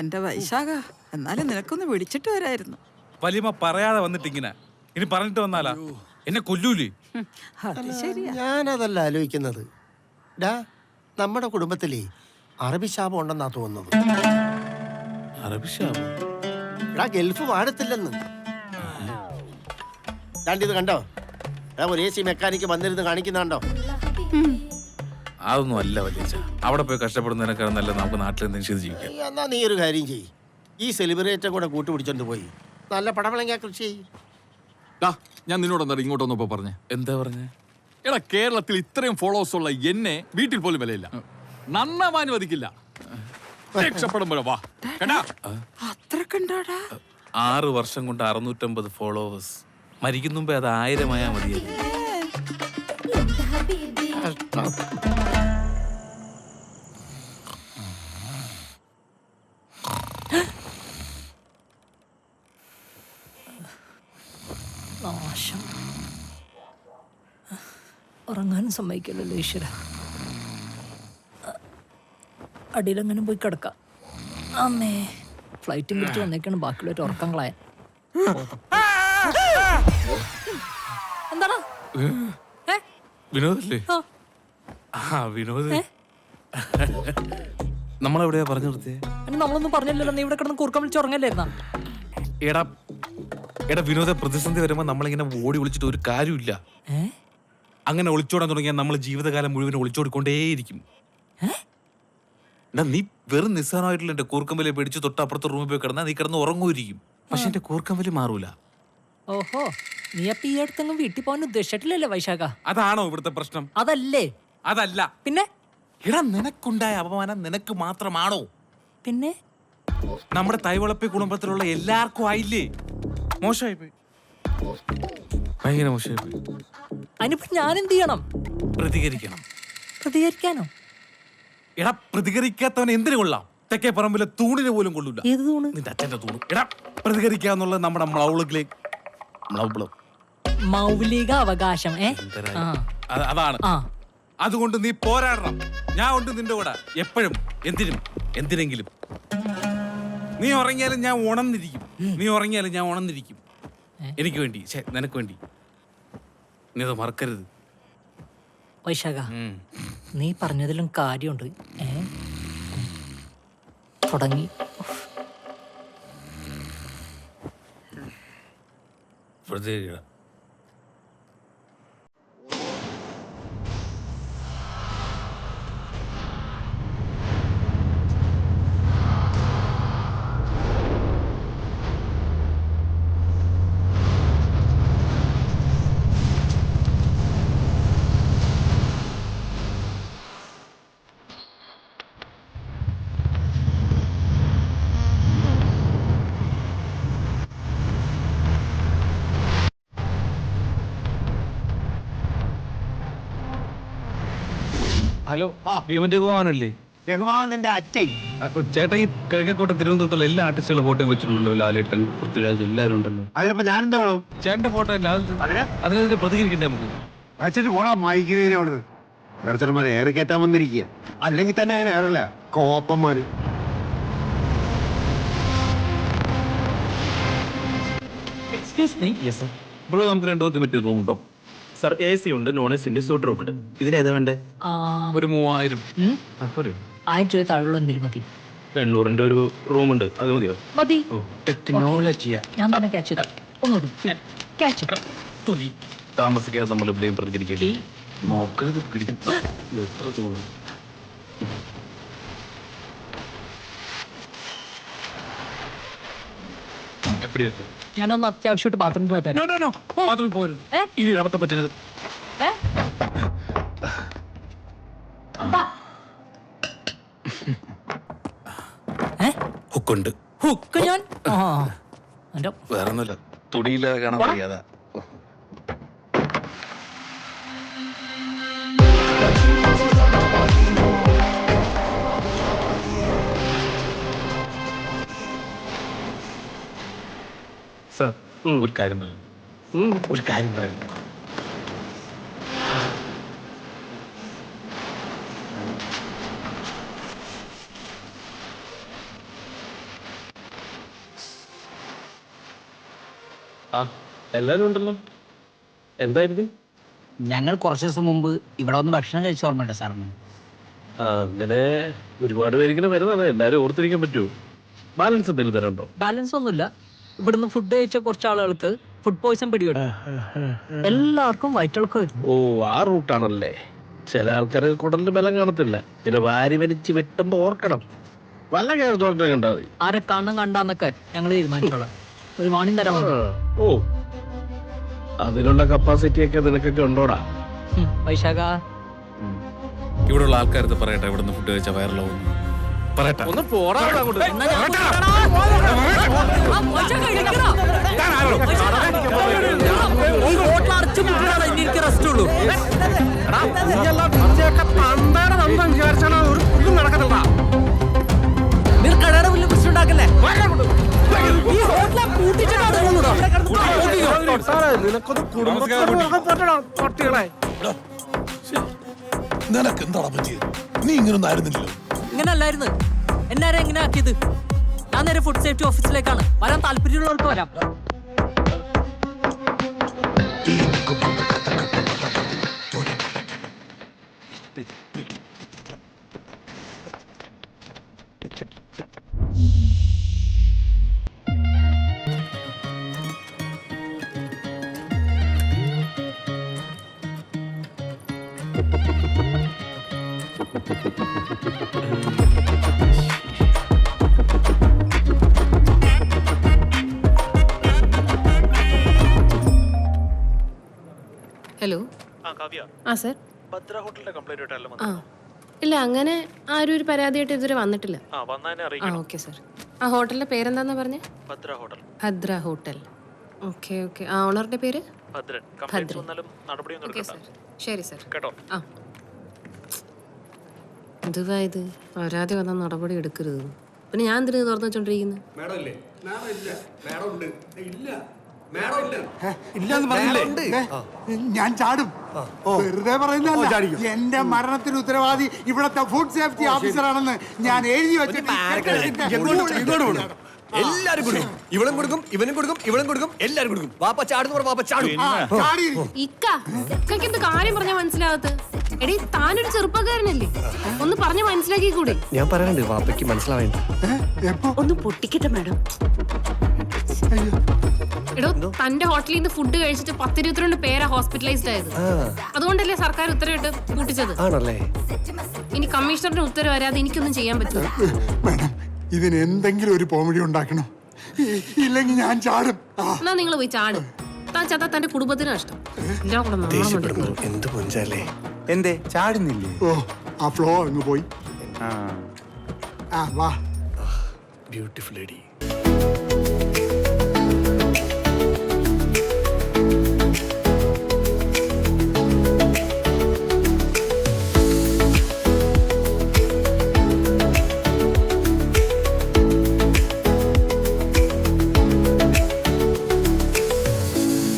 എന്റെ വൈശാഖ എന്നാലും നിനക്കൊന്ന് വിളിച്ചിട്ട് വരായിരുന്നു. വലിയമ്മ പറയാതെ വന്നിട്ട് ഇങ്ങനെ ഇനി പറഞ്ഞിട്ട് വന്നാലാ? എന്നെ കൊല്ലൂലേ? ഹും, അത് ശരിയാ. ഞാനതല്ല ആലോചിക്കുന്നത്. ഡാ നമ്മുടെ കുടുംബത്തിലേ അറബിശാപം ഉണ്ടെന്നാ തോന്നുന്നത്. അറബിഷാബ് എടാ ഗൾഫ് പാടത്തില്ലെന്ന് രണ്ടിത് കണ്ടോ? എടാ ഒരു എ സി മെക്കാനിക്ക് വന്നിരുന്ന് കാണിക്കുന്ന കണ്ടോ അതൊന്നും അല്ല വലിയ അവിടെ പോയി കഷ്ടപ്പെടുന്നതിനേക്കാൾ നല്ല നമുക്ക് നാട്ടിൽ എന്തെങ്കിലും ചെയ്ത് ജീവിക്കാം. എന്നാ നീ ഒരു കാര്യം ചെയ്യ്. ഈ സെലിബ്രേറ്റ കൂടെ കൂട്ടുപിടിച്ചോണ്ട് പോയി. നല്ല പടവളങ്ങ കൃഷി ചെയ്യ്. ഡാ ഞാൻ നിന്നോട് ഇങ്ങോട്ടൊന്നപ്പോ പറഞ്ഞു? എന്താ പറഞ്ഞേ? എടാ കേരളത്തിൽ ഇത്രയും ഫോളോവേഴ്സ് ഉള്ള എന്നെ വീട്ടിൽ പോലും വിലയില്ല. നന്നാവാൻ അനുവദിക്കില്ല രക്ഷപ്പെടുമ്പോഴോ വാ. കേട്ടാ? അത്രക്കുണ്ടാടാ ആറ് വർഷം കൊണ്ട് അറുന്നൂറ്റമ്പത് ഫോളോവേഴ്സ് മരിക്കുന്നുമ്പോ അത് ആയിരമായാ മതിയായിരുന്നു. ഉറങ്ങാനും സമ്മതിക്കില്ലല്ലോ ഈശ്വര. അടിയിലെങ്ങനെ പോയി കിടക്കാം. അമ്മേ ഫ്ലൈറ്റും പിടിച്ച് വന്നേക്കാണ് ബാക്കിയുള്ളവർ ഉറക്കം കളയാൻ. വിനോദല്ലേ? ആ. ആ വിനോദ്. നമ്മളെവിടെയാ പറഞ്ഞു നിർത്തിയേ നമ്മളൊന്നും പറഞ്ഞില്ലല്ലോ. നീ ഇവിടെ കിടന്ന് കൂർക്കം വിളിച്ച് ഉറങ്ങല്ലായിരുന്നാ എടാ എടാ വിനോദ പ്രതിസന്ധി വരുമ്പോ നമ്മളിങ്ങനെ ഓടി വിളിച്ചിട്ട് ഒരു കാര്യമില്ല ഏ? അങ്ങനെ ഒളിച്ചോടാൻ തുടങ്ങിയാൽ നമ്മൾ ജീവിതകാലം മുഴുവൻ ഒളിച്ചോടിക്കൊണ്ടേയിരിക്കും. എടാ നീ വെറും നിസ്സാരമായിട്ടുള്ള എന്റെ കൂർക്കമ്പലെ പിടിച്ച് തൊട്ടപ്പുറത്തെ റൂമിൽ പോയി കിടന്നാൽ നീ കിടന്ന് ഉറങ്ങുമായിരിക്കും. പക്ഷെ എന്റെ കൂർക്കമ്പലി മാറൂല. ഓഹോ നീ അപ്പൊ ഈ അടുത്തെങ്കിലും വീട്ടിൽ പോകാൻ ഉദ്ദേശിച്ചിട്ടില്ലല്ലേ വൈശാഖ. അതാണോ ഇവിടുത്തെ പ്രശ്നം? അതല്ലേ. അതല്ല. പിന്നെ? എടാ നിനക്കുണ്ടായ അപമാനം നിനക്ക് മാത്രമാണോ? പിന്നെ? നമ്മുടെ തൈവളപ്പി കുടുംബത്തിലുള്ള എല്ലാവർക്കും ആയില്ലേ? മോശമായി പോയി ഭയങ്കര മോശമായി അതിനിപ്പോ ഞാൻ എന്ത് ചെയ്യണം പ്രതികരിക്കണം. പ്രതികരിക്കാനോ? എടാ പ്രതികരിക്കാത്തവൻ എന്തിനു കൊള്ളാം? തെക്കേ പറമ്പിലെ തൂണിന് പോലും കൊള്ളൂല. ഏത് തൂണ്? നിന്റെ അച്ഛന്റെ തൂണ്. എടാ പ്രതികരിക്കാന്നുള്ളത് നമ്മുടെ മൗളിലെ മൗൾ മൗലിക അവകാശം ഏ? ആ. അതാണ്. ആ. അതുകൊണ്ട് നീ പോരാടണം. ഞാൻ ഉണ്ട് നിന്റെ കൂടെ. എപ്പോഴും. എന്തിനും. എന്തിനെങ്കിലും. നീ ഉറങ്ങിയാലും ഞാൻ ഉണർന്നിരിക്കും. നീ ഉറങ്ങിയാലും ഞാൻ ഉണർന്നിരിക്കും. എനിക്ക് വേണ്ടി. നിനക്ക് വേണ്ടി. നീ അത് മറക്കരുത്. വൈശാഖ നീ പറഞ്ഞതിലും കാര്യമുണ്ട്. ഏ? തുടങ്ങി. പ്രതികരിക്കണം ഹലോ ഭീമന്റെ ഗോവാനല്ലേ രഘുമാവന്റെ അച്ഛൻ. അപ്പൊ ചേട്ടാ ഈ കിഴക്കോട്ടെ തിരുവനന്തപുരത്തുള്ള എല്ലാ ആർട്ടിസ്റ്റുകളും ഫോട്ടോ വെച്ചിട്ടുണ്ടല്ലോ ലാലേട്ടൻ പൃഥ്വിരാജ് എല്ലാവരും ഉണ്ടല്ലോ. അതിനപ്പോ ഞാനെന്താ വേണം ചേട്ടന്റെ ഫോട്ടോ അതിനെതിരെ പ്രതികരിക്കണ്ടേ നമുക്ക്? അച്ഛന് പോടാ മായിക്കുന്നതിനോട് വെറുതെ ഏറെ കയറ്റാൻ വന്നിരിക്കുക. അല്ലെങ്കിൽ തന്നെ അതിന് ഏറല്ല കോപ്പന്മാര്. ബ്രോ നമുക്ക് രണ്ടു പറ്റിയ റൂം ഉണ്ടോ? സർ എ സി ഉണ്ട് നോൺ എ സിന്റെ സൂട്ട് റൂം ഉണ്ട് ഇതിലേതാ വേണ്ടേ? ആ ഒരു മൂവായിരം? ആയിരം രൂപ താഴെയുള്ള എന്തെങ്കിലും മതി. എണ്ണൂറിന്റെ ഒരു റൂം ഉണ്ട്. അത് മതിയോ? മതി. ടെക്നോളജിയാ ഞാൻ തന്നെ ക്യാച്ച് ചെയ്താ ഒന്നുകൂടി ക്യാച്ച് താമസിക്കാതെ നമ്മൾ എവിടെയും പ്രതികരിക്കേണ്ടി നോക്കരുത് എത്ര തോന്നും ഞാനൊന്ന് അത്യാവശ്യമായിട്ട് ബാത്റൂമിൽ പോയപ്പോ ബാത്റൂമിൽ പോരുത് ഏ? ഇനി അബദ്ധം പറ്റരുത് ഏ? ഹുക്കുണ്ട്. ഹുക്ക് ഞാൻ? ആ എന്റെ വേറെ ഒന്നുമില്ല തുടിയില്ലാതെ കാണാൻ അറിയാതാ ഒരു കാര്യം ഒരു കാര്യം ആ എല്ലാരും ഉണ്ടല്ലോ. എന്തായിരുന്നു ഞങ്ങൾ കുറച്ച് ദിവസം മുമ്പ് ഇവിടെ വന്ന് ഭക്ഷണം കഴിച്ച ഓർമ്മയുണ്ട് സാറിന്. അങ്ങനെ ഒരുപാട് പേരിങ്ങനെ വരുന്നതാണ്. എല്ലാരും ഓർത്തിരിക്കാൻ പറ്റുമോ? ബാലൻസ് എന്തെങ്കിലും തരണ്ടോ ബാലൻസ് ഒന്നുമില്ല. ഇവിടുന്ന് ഫുഡ് കഴിച്ച കുറച്ച് ആളുകൾക്ക് ഫുഡ് പോയിസൺ പിടികിട്ടും എല്ലാവർക്കും വയറ്റിളക്കം ഓ ആ റൂട്ടാണല്ലേ ചില ആൾക്കാർ കുടലിന് ബലം കാണത്തില്ല. പിന്നെ വാരി വലിച്ച് വെട്ടുമ്പോ ഓർക്കണം. വല്ല ഡോക്ടറെ കണ്ടാ മതി. ആരെ കാണും കണ്ടാന്നൊക്കെ ഞങ്ങൾ തീരുമാനിച്ചോളാം. ഒരു വാണിംഗ് തരാം ഓ. അതിനുള്ള കപ്പാസിറ്റി ഒക്കെ നിനക്കൊക്കെ ഉണ്ടോടാ? വൈശാഖ. ഇവിടെയുള്ള ആൾക്കാരത്ത് പറയട്ടെ ഇവിടുന്ന് ഫുഡ് കഴിച്ച വയറിലാവും പറയട്ടെ ഒന്ന് പോടാ അങ്ങോട്ട്. കടയുടെ പ്രശ്നം ഉണ്ടാക്കല്ലേ ഈ ഹോട്ടലെ പൂട്ടിച്ചിട്ടാണ് നിനക്ക് പറ്റിയത് നീ ഇങ്ങനൊന്നും ആയിരുന്നില്ലല്ലോ ഇങ്ങനെ അല്ലായിരുന്നു എന്നാരെ എങ്ങനെ ആക്കിയത്? ഞാൻ നേരെ ഫുഡ് സേഫ്റ്റി ഓഫീസിലേക്കാണ് വരാൻ താല്പര്യമുള്ളവർക്ക് വരാം. ഹലോ. ആ സർ. ആ. ഇല്ല അങ്ങനെ ആരും ഒരു പരാതിയായിട്ട് ഇതുവരെ വന്നിട്ടില്ല. ആ ഓക്കെ സർ. ആ ഹോട്ടലിന്റെ പേരെന്താന്ന് പറഞ്ഞേ? ഭദ്ര ഹോട്ടൽ. Okay okay. ആ ഓണറിന്റെ പേര്? ഭദ്രൻ. Okay sir. ശരി സർ. ആ. എന്തുവാ ഇത്? പരാതി വന്നാൽ നടപടി എടുക്കരുത്. പിന്നെ ഞാൻ എന്തിനു തുറന്നു വെച്ചോണ്ടിരിക്കുന്നത് ഞാൻ ചാടും. വെറുതെ പറയുന്നതല്ല. എന്റെ മരണത്തിന് ഉത്തരവാദി ഇവിടത്തെ ഫുഡ് സേഫ്റ്റി ഓഫീസറാണെന്ന് ഞാൻ എഴുതി വെച്ചിട്ട് എല്ലാരും കൊടുക്കും. ഇവളും കൊടുക്കും ഇവനും കൊടുക്കും ഇവളും കൊടുക്കും എല്ലാരും കൊടുക്കും. വാപ്പ ചാടുന്ന വാപ്പ ചാടും. ഇക്കയ്ക്ക് എന്ത് കാര്യം പറഞ്ഞാ മനസ്സിലാകത്ത് എടീ താനൊരു ചെറുപ്പക്കാരനല്ലേ? ഒന്ന് പറഞ്ഞു മനസ്സിലാക്കി കൂടെ ഞാൻ പറയാനുണ്ട് വാപ്പയ്ക്ക് മനസ്സിലാവേണ്ട. ഒന്ന് പൊട്ടിക്കട്ടെ മാഡം. എടോ തന്റെ ഹോട്ടലിൽ നിന്ന് ഫുഡ് കഴിച്ചിട്ട് പത്തിരുപത്തിരണ്ട് പേരാ ഹോസ്പിറ്റലൈസ്ഡ് ആയത്. അതുകൊണ്ടല്ലേ സർക്കാർ ഉത്തരവിട്ട് കൂട്ടിച്ചത്? ആണല്ലേ? ഇനി കമ്മീഷണറുടെ ഉത്തരവ് വരാതെ എനിക്കൊന്നും ചെയ്യാൻ പറ്റില്ല. മേഡം ഇതിന് എന്തെങ്കിലും ഒരു പോമഡി ഉണ്ടാക്കണം. ഇല്ലെങ്കിൽ ഞാൻ ചാടും. എന്നാ നിങ്ങൾ പോയി ചാടും. താൻ ചത്താ തന്റെ കുടുംബത്തിന് നഷ്ടം. എല്ലാം കൂടെ നാണം എന്ത് എന്തേ ചാടുന്നില്ലേ? ഓ ആ ഫ്ലോ അങ്ങ് പോയി. ആ. വാ. Beautiful lady